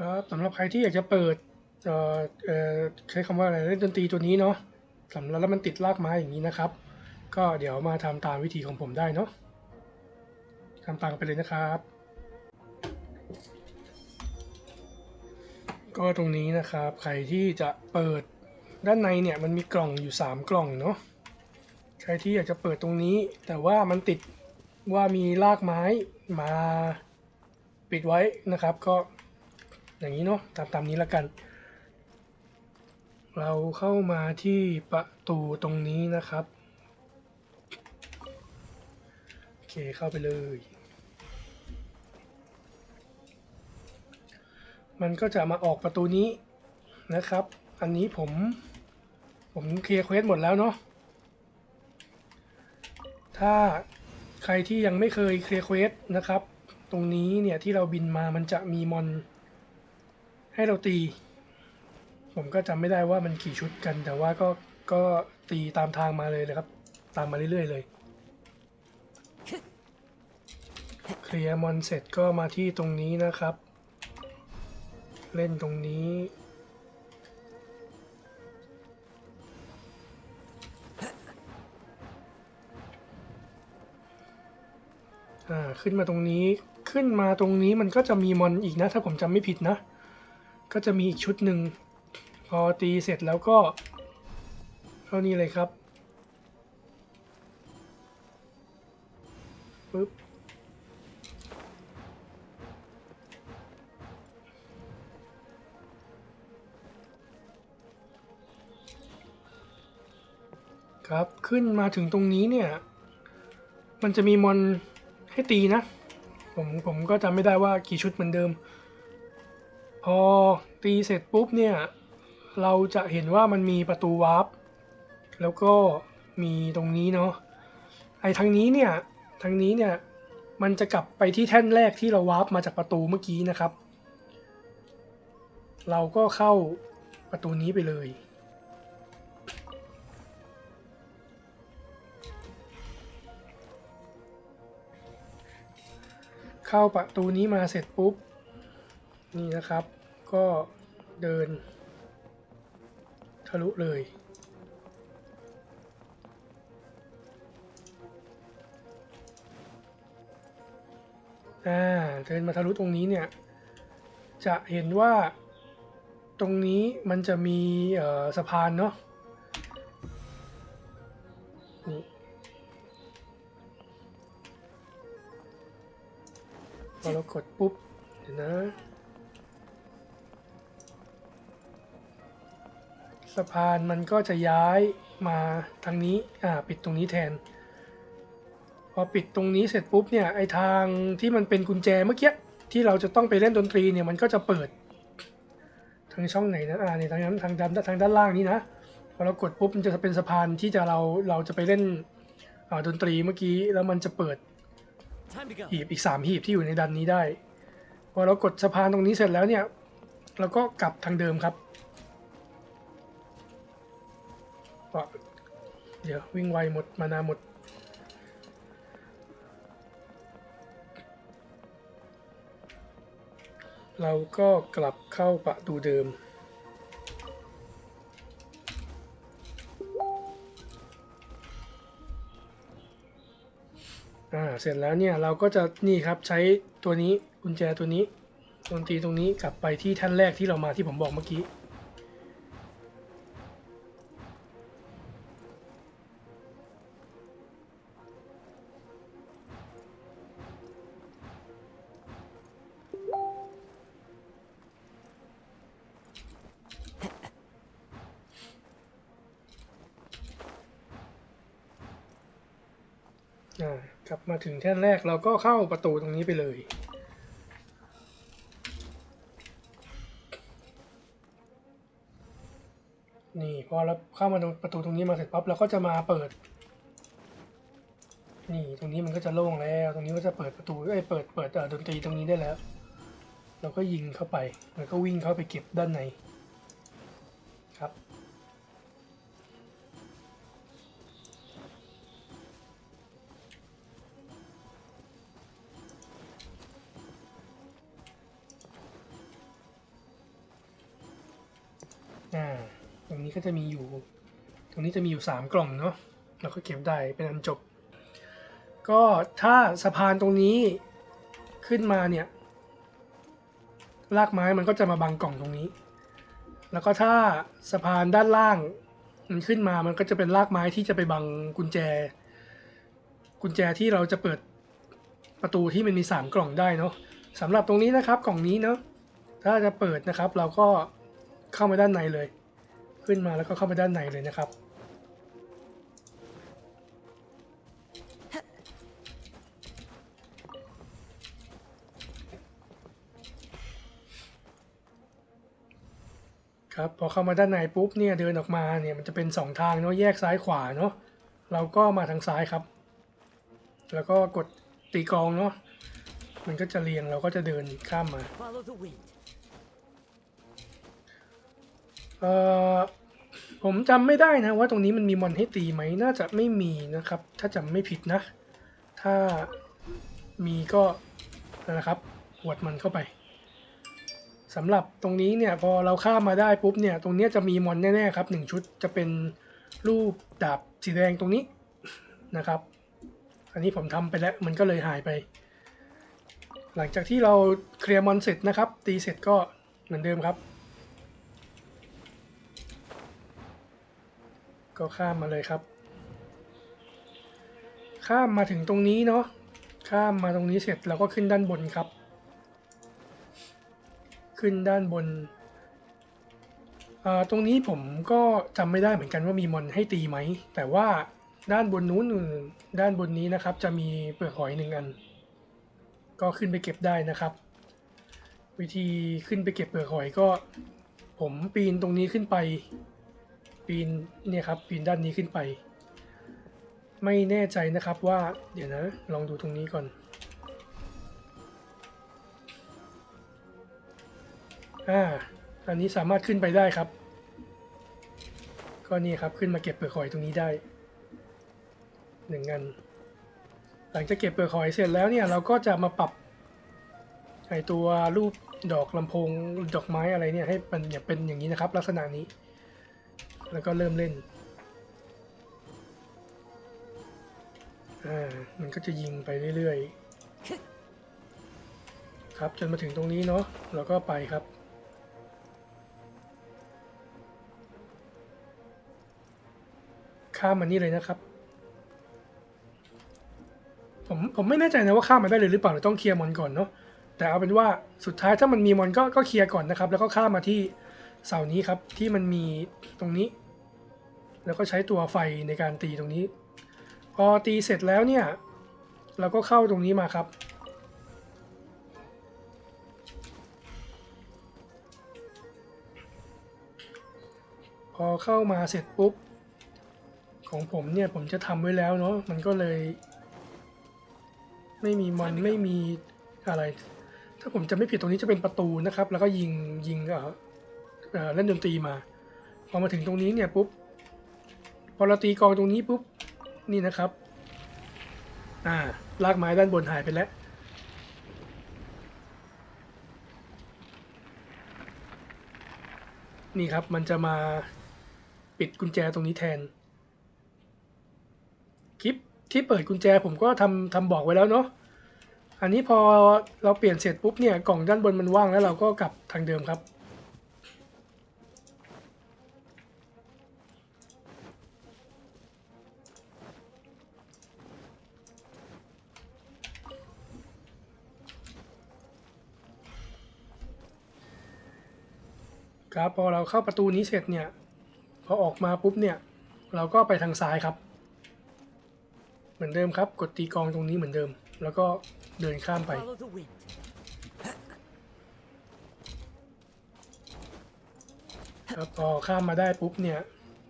ครับสำหรับใครที่อยากจะเปิดเอ่อเอ่อใช้คำว่าอะไรเล่นดนตรีตัวนี้เนาะสำหรับแล้วมันติดลากไม้อย่างนี้นะครับ ก็เดี๋ยวมาทำตามวิธีของผมได้เนาะทำตามไปเลยนะครับ ก็ตรงนี้นะครับ ใครที่จะเปิดด้านในเนี่ยมันมีกล่องอยู่ 3 กล่องเนาะใครที่อยากจะเปิดตรงนี้ แต่ว่ามันติดว่ามีรากไม้มาปิดไว้นะครับ ก็ อย่างนี้เนาะตามตามนี้แล้วกัน เราเข้ามาที่ประตูตรงนี้นะครับโอเคเข้าไปเลย มันก็จะมาออกประตูนี้นะครับ อันนี้ผมผมเคลียร์เควสหมดแล้วเนาะถ้าใครที่ยังไม่เคยเคลียร์เควสนะครับ ตรงนี้เนี่ยที่เราบินมามันจะมีมอน ให้เราตี ผมก็จำไม่ได้ว่ามันกี่ชุดกัน แต่ว่าก็ก็ตีตามทางมาเลยนะครับ ตามมาเรื่อยๆเลยเคลียร์มอนเสร็จก็มาที่ตรงนี้นะครับ เล่นตรงนี้อ่าขึ้นมาตรงนี้ขึ้นมาตรงนี้มันก็จะมีมอนอีกนะ ถ้าผมจำไม่ผิดนะ ก็จะมีอีกชุดหนึ่งพอตีเสร็จแล้วก็เท่านี้เลยครับปึ๊บครับขึ้นมาถึงตรงนี้เนี่ย มันจะมีมอนให้ตีนะ ผมผมก็จำไม่ได้ว่ากี่ชุดเหมือนเดิม พอตีเสร็จปุ๊บเนี่ย เราจะเห็นว่ามันมีประตูวาร์ปแล้วก็มีตรงนี้เนาะไอ้ทางนี้เนี่ยทางนี้เนี่ยมันจะกลับไปที่แท่นแรกที่เราวาร์ปมาจากประตูเมื่อกี้นะครับ เราก็เข้าประตูนี้ไปเลย เข้าประตูนี้มาเสร็จปุ๊บ นี่นะครับก็เดิน ทะลุเลย อ่า เดินมาทะลุตรงนี้เนี่ย จะเห็นว่าตรงนี้มันจะมีสะพานเนาะนี่พอเรากดปุ๊บ เดี๋ยวนะ สะพานมันก็จะย้ายมาทางนี้อ่าปิดตรงนี้แทน พอปิดตรงนี้เสร็จปุ๊บเนี่ยไอทางที่มันเป็นกุญแจเมื่อกี้ที่เราจะต้องไปเล่นดนตรีเนี่ยมันก็จะเปิด ทางช่องไหนนะอ่าเนี่ยทางนั้นทางด้านทางด้านล่างนี้นะพอเรากดปุ๊บมันจะเป็นสะพานที่จะเราเราจะไปเล่นอ่าดนตรีเมื่อกี้แล้วมันจะเปิด Time to go. หีบอีก3หีบที่อยู่ในดันนี้ได้พอเรากดสะพานตรงนี้เสร็จแล้วเนี่ยเราก็กลับทางเดิมครับ เดี๋ยววิ่งไวหมดมานาหมด เราก็กลับเข้าประตูเดิม อ่า เสร็จแล้วเนี่ย เราก็จะนี่ครับใช้ตัวนี้กุญแจตัวนี้ดนตรีตรงนี้กลับไปที่ท่านแรกที่เรามาที่ผมบอกเมื่อกี้ อ่ากลับมาถึงแท่นแรกเราก็เข้าประตูตรงนี้ไปเลย นี่พอเราเข้ามาตรงประตูตรงนี้มาเสร็จปั๊บเราก็จะมาเปิด นี่ตรงนี้มันก็จะโล่งแล้ว ตรงนี้ก็จะเปิดประตูเอ้ยเปิดเปิดดนตรีตรงนี้ได้แล้ว เราก็ยิงเข้าไปแล้วก็วิ่งเข้าไปเก็บด้านใน ตรงนี้ก็จะมีอยู่ ตรงนี้จะมีอยู่สามกล่องเนาะเราก็เก็บได้เป็นอันจบ ก็ถ้าสะพานตรงนี้ขึ้นมาเนี่ยรากไม้มันก็จะมาบังกล่องตรงนี้ แล้วก็ถ้าสะพานด้านล่างมันขึ้นมามันก็จะเป็นรากไม้ที่จะไปบังกุญแจ กุญแจที่เราจะเปิดประตูที่มันมีสามกล่องได้เนาะสำหรับตรงนี้นะครับกล่องนี้เนาะถ้าจะเปิดนะครับ เราก็เข้ามาด้านในเลย ขึ้นมาแล้วก็เข้าไปด้านในเลยนะครับ ครับพอเข้ามาด้านในปุ๊บเนี่ยเดินออกมาเนี่ยมันจะเป็นสองทางเนาะแยกซ้ายขวาเนาะเราก็มาทางซ้ายครับ แล้วก็กดตีกองเนาะมันก็จะเรียงเราก็จะเดินข้ามมา เอ่อผมจำไม่ได้นะว่าตรงนี้มันมีมอนให้ตีไหมน่าจะไม่มีนะครับ ถ้าจำไม่ผิดนะ ถ้ามีก็นะครับหวดมันเข้าไปสำหรับตรงนี้เนี่ยพอเราข้ามมาได้ปุ๊บเนี่ยตรงนี้จะมีมอนแน่ๆครับหนึ่งชุดจะเป็นรูปดาบสีแดงตรงนี้นะครับ อันนี้ผมทำไปแล้วมันก็เลยหายไป หลังจากที่เราเคลียร์มอนเสร็จนะครับ ตีเสร็จก็เหมือนเดิมครับ ก็ข้ามมาเลยครับ ข้ามมาถึงตรงนี้เนาะข้ามมาตรงนี้เสร็จเราก็ขึ้นด้านบนครับ ขึ้นด้านบนอ่าตรงนี้ผมก็จำไม่ได้เหมือนกันว่ามีมอนให้ตีไหม แต่ว่าด้านบนนู้นด้านบนนี้นะครับ จะมีเปลือกหอยหนึ่งอัน ก็ขึ้นไปเก็บได้นะครับ วิธีขึ้นไปเก็บเปลือกหอยก็ ผมปีนตรงนี้ขึ้นไป ปีนเนี่ยครับปีนด้านนี้ขึ้นไป ไม่แน่ใจนะครับว่าเดี๋ยวนะ ลองดูตรงนี้ก่อนอ่าอันนี้สามารถขึ้นไปได้ครับ ก็นี่ครับขึ้นมาเก็บเปลือกหอยตรงนี้ได้หนึ่งอันหลังจากเก็บเปลือกหอยเสร็จแล้วเนี่ยเราก็จะมาปรับไอตัวรูปดอกลำโพงดอกไม้อะไรเนี่ยให้มันอย่าเป็นอย่างนี้นะครับ ลักษณะนี้ แล้วก็เริ่มเล่นอ่ามันก็จะยิงไปเรื่อยๆ ครับจนมาถึงตรงนี้เนาะแล้วก็ไปครับ ข้ามมานี่เลยนะครับ ผมผมไม่แน่ใจนะว่าข้ามมาได้เลยหรือเปล่าหรือต้องเคลียร์มอนก่อนเนาะแต่เอาเป็นว่าสุดท้ายถ้ามันมีมอนก็ก็เคลียร์ก่อนนะครับ แล้วก็ข้ามมาที่เสานี้ครับที่มันมีตรงนี้ แล้วก็ใช้ตัวไฟในการตีตรงนี้ พอตีเสร็จแล้วเนี่ย เราก็เข้าตรงนี้มาครับ พอเข้ามาเสร็จปุ๊บ ของผมเนี่ยผมจะทำไว้แล้วเนาะมันก็เลย ไม่มีมอนไม่มีอะไร ถ้าผมจะไม่ผิดตรงนี้จะเป็นประตูนะครับ แล้วก็ยิงยิงเอ่อเอ่อเล่นดนตรีมา พอมาถึงตรงนี้เนี่ยปุ๊บ พอเราตีกองตรงนี้ปุ๊บนี่นะครับ อ่าลากไม้ด้านบนหายไปแล้ว นี่ครับมันจะมาปิดกุญแจตรงนี้แทน คลิปที่เปิดกุญแจผมก็ทำทำบอกไว้แล้วเนาะอันนี้พอเราเปลี่ยนเสร็จปุ๊บเนี่ยกล่องด้านบนมันว่างแล้วเราก็กลับทางเดิมครับ ครับพอเราเข้าประตูนี้เสร็จเนี่ยพอออกมาปุ๊บเนี่ยเราก็ไปทางซ้ายครับ เหมือนเดิมครับ กดตีกลองตรงนี้เหมือนเดิม แล้วก็เดินข้ามไป Follow the wind. ครับพอข้ามมาได้ปุ๊บเนี่ย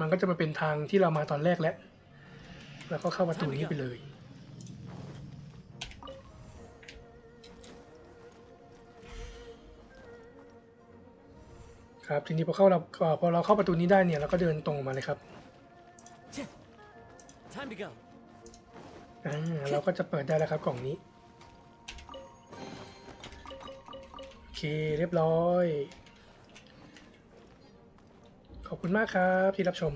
มันก็จะมาเป็นทางที่เรามาตอนแรกแล้ว แล้วก็เข้าประตูนี้ไปเลย ครับทีนี้พอเข้าเราพอเราเข้าประตูนี้ได้เนี่ยเราก็เดินตรงออกมาเลยครับ Time to go. อ่าเราก็จะเปิดได้แล้วครับกล่องนี้โอเคเรียบร้อย ขอบคุณมากครับที่รับชม